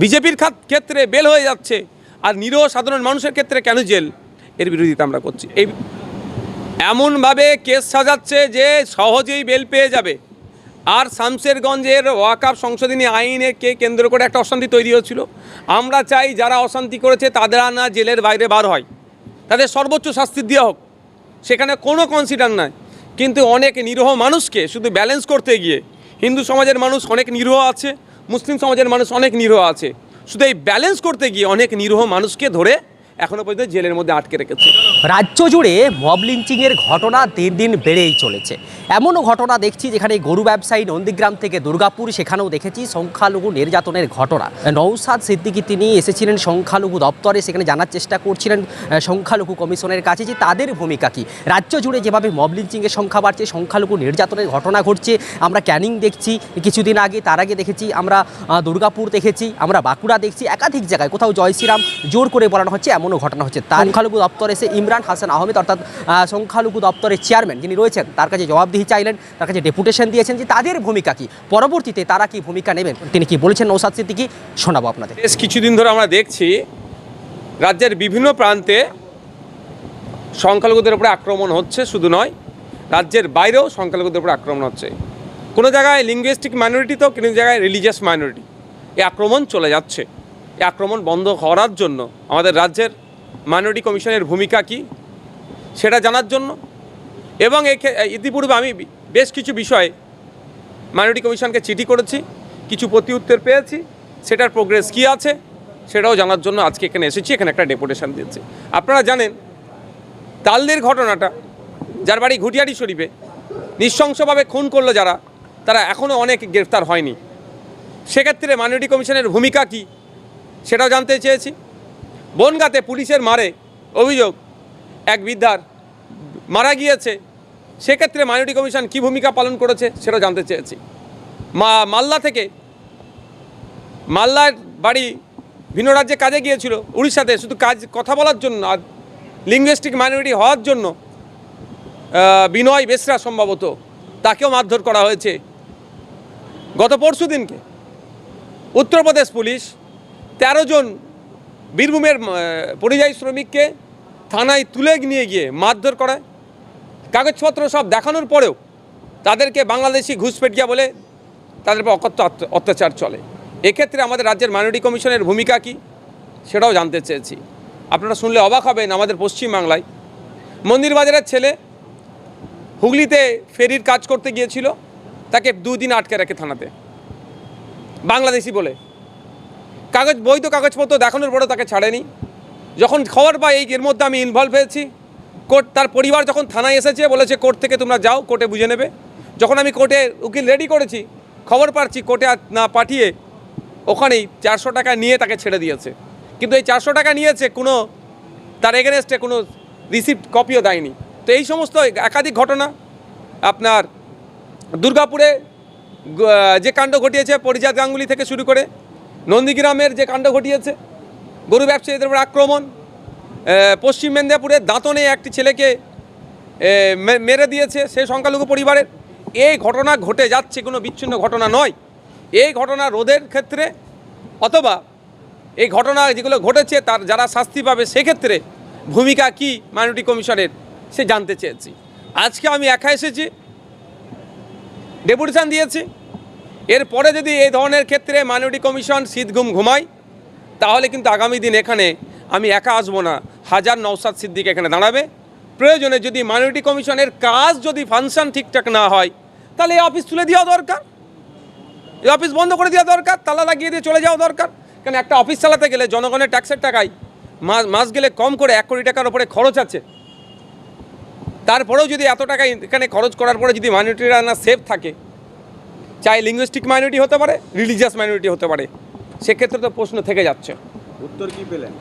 বিজেপির ক্ষেত্রে বেল হয়ে যাচ্ছে, আর নিরহ সাধারণ মানুষের ক্ষেত্রে কেন জেল? এর বিরোধিতা আমরা করছি। এই এমনভাবে কেস সাজাচ্ছে যে সহজেই বেল পেয়ে যাবে। আর শামশেরগঞ্জের ওয়াকাপ সংশোধনী আইনকে কেন্দ্র করে একটা অশান্তি তৈরি হচ্ছিল আমরা চাই যারা অশান্তি করেছে তাদের না জেলের বাইরে বার হয়। তাদের সর্বোচ্চ শাস্তি দেওয়া হোক। সেখানে কোনো কনসিডার নাই। কিন্তু অনেক নিরীহ মানুষকে শুধু ব্যালেন্স করতে গিয়ে হিন্দু সমাজের মানুষ অনেক নিরীহ আছে। মুসলিম সমাজের মানুষ অনেক নিরহ আছে। শুধু এই ব্যালেন্স করতে গিয়ে অনেক নিরহ মানুষকে ধরে এখনও পর্যন্ত জেলের মধ্যে আটকে রেখেছে। রাজ্য জুড়ে মব লিঞ্চিংয়ের ঘটনা দিন দিন বেড়েই চলেছে। এমনও ঘটনা দেখছি যেখানে গরু ব্যবসায়ী নন্দীগ্রাম থেকে দুর্গাপুর, সেখানেও দেখেছি সংখ্যালঘু নির্যাতনের ঘটনা। নৌসাদ সিদ্দিকি তিনি এসেছিলেন সংখ্যালঘু দপ্তরে, সেখানে জানার চেষ্টা করছিলেন সংখ্যালঘু কমিশনের কাছে যে তাদের ভূমিকা কী। রাজ্য জুড়ে যেভাবে মব লিঞ্চিংয়ের সংখ্যা বাড়ছে, সংখ্যালঘু নির্যাতনের ঘটনা ঘটছে, আমরা ক্যানিং দেখছি, কিছুদিন আগে, তার আগে দেখেছি, আমরা দুর্গাপুর দেখেছি, আমরা বাঁকুড়া দেখছি, একাধিক জায়গায়, কোথাও জয় শ্রীরাম জোর করে বলানো হচ্ছে এমনও ঘটনা হচ্ছে। তার সংখ্যালঘু দপ্তরে এসে ইমরান হাসান আহমেদ, অর্থাৎ সংখ্যালঘু দপ্তরের চেয়ারম্যান যিনি রয়েছেন, তার কাছে জবাবদিহি চাইলেন, তার কাছে ডেপুটেশন দিয়েছেন যে তাদের ভূমিকা কি, পরবর্তীতে তারা কি ভূমিকা নেবেন? তিনি কি বলেছেন নৌসাদ সিদ্দিকি? শোনাবো আপনাদের। বেশ কিছুদিন ধরে আমরা দেখছি রাজ্যের বিভিন্ন প্রান্তে সংখ্যালঘুদের উপরে আক্রমণ হচ্ছে, শুধু নয়, রাজ্যের বাইরেও সংখ্যালঘুদের উপরে আক্রমণ হচ্ছে। কোনো জায়গায় লিঙ্গুইস্টিক মাইনরিটি তো, কোনো জায়গায় রিলিজিয়াস মাইনরিটি এই আক্রমণ চলে যাচ্ছে। আক্রমণ বন্ধ করার জন্য আমাদের রাজ্যের মাইনরিটি কমিশনের ভূমিকা কি সেটা জানার জন্য? এবং ইতিপূর্বে আমি বেশ কিছু বিষয়ে মাইনরিটি কমিশনকে চিঠি করেছি, কিছু প্রতি উত্তর পেয়েছি, সেটার প্রোগ্রেস কী আছে সেটাও জানার জন্য আজকে এখানে এসেছি, এখানে একটা ডেপুটেশন দিয়েছি। আপনারা জানেন, তালদের ঘটনাটা, যার বাড়ি ঘুটিয়ারি শরীফে, নৃশংসভাবে খুন করল যারা, তারা এখনও অনেক গ্রেফতার হয়নি। সেক্ষেত্রে মাইনরিটি কমিশনের ভূমিকা কী? সেটাও জানতে চেয়েছি। বনগাতে পুলিশের মারে অভিযোগ। এক বৃদ্ধার মারা গিয়েছে। সেক্ষেত্রে মাইনরিটি কমিশন কী ভূমিকা পালন করেছে সেটাও জানতে চেয়েছি। মা, মালদা থেকে মালদার বাড়ি ভিন্ন রাজ্যে কাজে গিয়েছিল। উড়িষ্যাতে শুধু কাজ, কথা বলার জন্য আর লিঙ্গুইস্টিক মাইনরিটি হওয়ার জন্য বিনয় বেসরা সম্ভবত তাকেও মারধর করা হয়েছে। গত পরশু দিনকে উত্তরপ্রদেশ পুলিশ তেরো জন বীরভূমের পরিযায়ী শ্রমিককে থানায় তুলে নিয়ে গিয়ে মারধর করায়। কাগজপত্র সব দেখানোর পরেও তাদেরকে বাংলাদেশি ঘুষপেটিয়া বলে তাদের অকথ্য অত্যাচার চলে। এক্ষেত্রে আমাদের রাজ্যের মাইনরিটি কমিশনের ভূমিকা কী সেটাও জানতে চেয়েছি। আপনারা শুনলে অবাক হবেন আমাদের পশ্চিমবাংলায়। মন্দির বাজারের ছেলে হুগলিতে ফেরির কাজ করতে গিয়েছিল, তাকে দুদিন আটকে রাখে থানাতে। বাংলাদেশি বলে। কাগজ, বৈধ কাগজপত্র দেখানোর পরেও তাকে ছাড়েনি। যখন খবর পাই, এই এর মধ্যে আমি ইনভলভ হয়েছি। কোর্ট, তার পরিবার যখন থানায় এসেছে, বলেছে, কোর্ট থেকে তোমরা যাও, কোর্টে বুঝে নেবে। যখন আমি কোর্টে উকিল রেডি করেছি, খবর পাচ্ছি, কোর্টে না পাঠিয়ে ওখানেই চারশো টাকা নিয়ে তাকে ছেড়ে দিয়েছে। কিন্তু এই চারশো টাকা নিয়েছে, কোনো, তার এগেনস্টে কোনো রিসিপ্ট কপিও দেয়নি। তো এই সমস্ত একাধিক ঘটনা, আপনার দুর্গাপুরে যে কাণ্ড ঘটিয়েছে পরিজাত গাঙ্গুলি থেকে শুরু করে নন্দীগ্রামের যে কাণ্ড ঘটিয়েছে, গরু ব্যবসায়ীদের উপর আক্রমণ পশ্চিম মেদিনীপুরে দাঁতনে একটি ছেলেকে মেরে দিয়েছে সে সংখ্যালঘু পরিবারের। এই ঘটনা ঘটে যাচ্ছে, কোনো বিচ্ছিন্ন ঘটনা নয়। এই ঘটনা রোধের ক্ষেত্রে অথবা এই ঘটনা যেগুলো ঘটেছে, তার যারা শাস্তি পাবে সেক্ষেত্রে ভূমিকা কি মাইনরিটি কমিশনের, সে জানতে চেয়েছি। আজকে আমি একা এসেছি, ডেপুটেশন দিয়েছি এরপরে যদি এই ধরনের ক্ষেত্রে মাইনরিটি কমিশন শীত ঘুম ঘুমায়, তাহলে কিন্তু আগামী দিন এখানে আমি একা আসব না। হাজার নৌসাদ সিদ্দিক এখানে দাঁড়াবে। প্রয়োজনে যদি মাইনরিটি কমিশনের কাজ যদি ফাংশন ঠিকঠাক না হয়, তাহলে এই অফিস তুলে দেওয়া দরকার। এই অফিস বন্ধ করে দেওয়া দরকার, তালা লাগিয়ে দিয়ে চলে যাওয়া দরকার। কারণ একটা অফিস চালাতে গেলে জনগণের ট্যাক্সের টাকায় মাস মাস গেলে কম করে এক কোটি টাকার উপরে খরচ আছে। তারপরেও যদি এত টাকা এখানে খরচ করার পরে যদি মাইনরিটিরা না সেফ থাকে চাই লিঙ্গুইস্টিক মাইনরিটি হতে পারে রিলিজিয়াস মাইনরিটি হতে পারে। সেক্ষেত্রে তো প্রশ্ন থেকে যাচ্ছে। উত্তর কি পেলেন?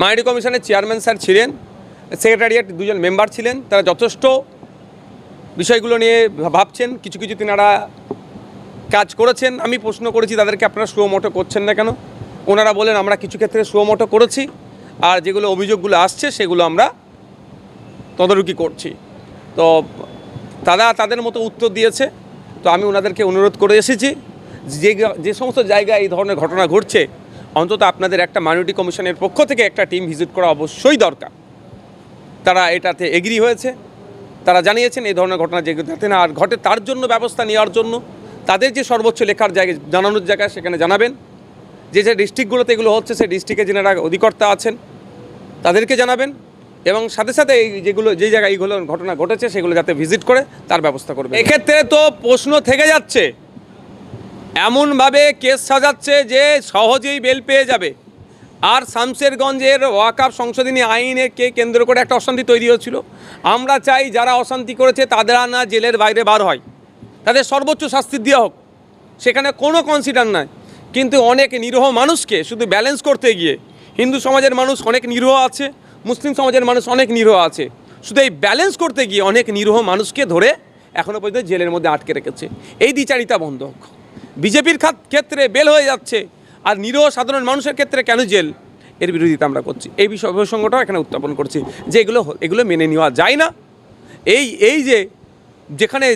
মাইনরিটি কমিশনের চেয়ারম্যান স্যার ছিলেন সেক্রেটারিয়েট দুজন মেম্বার ছিলেন তারা যথেষ্ট বিষয়গুলো নিয়ে ভাবছেন কিছু কিছু তিনারা কাজ করেছেন। আমি প্রশ্ন করেছি তাদেরকে আপনারা সুমোটো করছেন না কেন? ওনারা বলেন আমরা কিছু ক্ষেত্রে সুমোটো করেছি আর যেগুলো অভিযোগগুলো আসছে সেগুলো আমরা তদারকি করছি। তো তারা তাদের মতো উত্তর দিয়েছে। তো আমি ওনাদেরকে অনুরোধ করে এসেছি যে যে সমস্ত জায়গায় এই ধরনের ঘটনা ঘটছে, অন্তত আপনাদের একটা মাইনরিটি কমিশনের পক্ষ থেকে একটা টিম ভিজিট করা অবশ্যই দরকার। তারা এটাতে এগ্রি হয়েছে। তারা জানিয়েছেন এই ধরনের ঘটনা যে যাতে না আর ঘটে, তার জন্য ব্যবস্থা নেওয়ার জন্য। তাদের যে সর্বোচ্চ লেখার জায়গা, জানানোর জায়গা সেখানে জানাবেন। যে যে ডিস্ট্রিক্টগুলোতে এগুলো হচ্ছে, সেই ডিস্ট্রিক্টে যেনারা অধিকর্তা আছেন, তাদেরকে জানাবেন। এবং সাথে সাথে এই যেগুলো, যে জায়গায় এইগুলো ঘটনা ঘটেছে, সেগুলো যাতে ভিজিট করে, তার ব্যবস্থা করবে। এক্ষেত্রে তো প্রশ্ন থেকে যাচ্ছে, এমনভাবে কেস সাজাচ্ছে যে সহজেই বেল পেয়ে যাবে। আর শামশেরগঞ্জের ওয়াকাপ সংশোধনী আইনকে কেন্দ্র করে একটা অশান্তি তৈরি হচ্ছিল আমরা চাই যারা অশান্তি করেছে, তাদের না জেলের বাইরে বার হয়। তাদের সর্বোচ্চ শাস্তি দেওয়া হোক। সেখানে কোনো কনসিডার নাই। কিন্তু অনেক নিরীহ মানুষকে শুধু ব্যালেন্স করতে গিয়ে, হিন্দু সমাজের মানুষ অনেক নিরীহ আছে। মুসলিম সমাজের মানুষ অনেক নিরীহ আছে। শুধু এই ব্যালেন্স করতে গিয়ে অনেক নিরীহ মানুষকে ধরে এখনও পর্যন্ত জেলের মধ্যে আটকে রেখেছে। এই দ্বিচারিতা বন্ধ। হোক বিজেপির ক্ষেত্রে বেল হয়ে যাচ্ছে আর নিরীহ সাধারণ মানুষের ক্ষেত্রে কেন জেল? এর বিরোধিতা আমরা করছি। এই বিষয় প্রসঙ্গটাও এখানে উত্থাপন করছি যে এগুলো এগুলো মেনে নেওয়া যায় না। এই এই যে যেখানে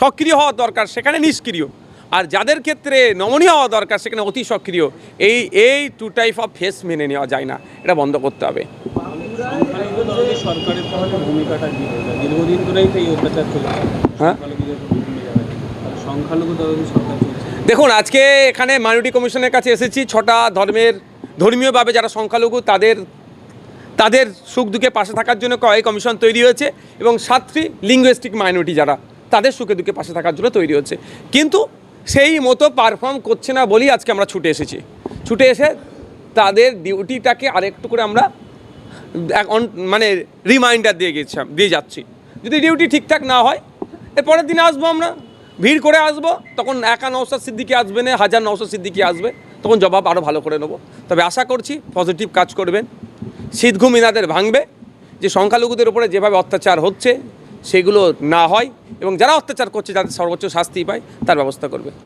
সক্রিয় হওয়া দরকার সেখানে নিষ্ক্রিয়। আর যাদের ক্ষেত্রে নমনীয় হওয়া দরকার সেখানে অতি সক্রিয়। এই এই টু টাইপ অফ ফেস মেনে নেওয়া যায় না। এটা বন্ধ করতে হবে। দেখুন, আজকে এখানে মাইনরিটি কমিশনের কাছে এসেছি। ছটা ধর্মের ধর্মীয়ভাবে যারা সংখ্যালঘু, তাদের তাদের সুখ দুঃখে পাশে থাকার জন্য কয় কমিশন তৈরি হয়েছে এবং সাতটি লিঙ্গুইস্টিক মাইনরিটি যারা, তাদের সুখে দুঃখে পাশে থাকার জন্য তৈরি হচ্ছে। কিন্তু সেই মতো পারফর্ম করছে না বলেই আজকে আমরা ছুটে এসেছি। ছুটে এসে তাদের ডিউটিটাকে আরেকটু করে আমরা মানে রিমাইন্ডার দিয়ে গেছিলাম দিয়ে যাচ্ছি। যদি ডিউটি ঠিকঠাক না হয় এর পরের দিনে আসব আমরা। ভিড় করে আসব, তখন একা নৌসাদ সিদ্দিকি আসবে না, হাজার নৌসাদ সিদ্দিকি আসবে, তখন জবাব আরও ভালো করে নেব। তবে আশা করছি পজিটিভ কাজ করবেন। শীতঘুম ইনাদের ভাঙবে, যে সংখ্যালঘুদের উপরে যেভাবে অত্যাচার হচ্ছে, সেগুলো না হয়, এবং যারা অত্যাচার করছে, যাদের সর্বোচ্চ শাস্তি পায়, তার ব্যবস্থা করবে।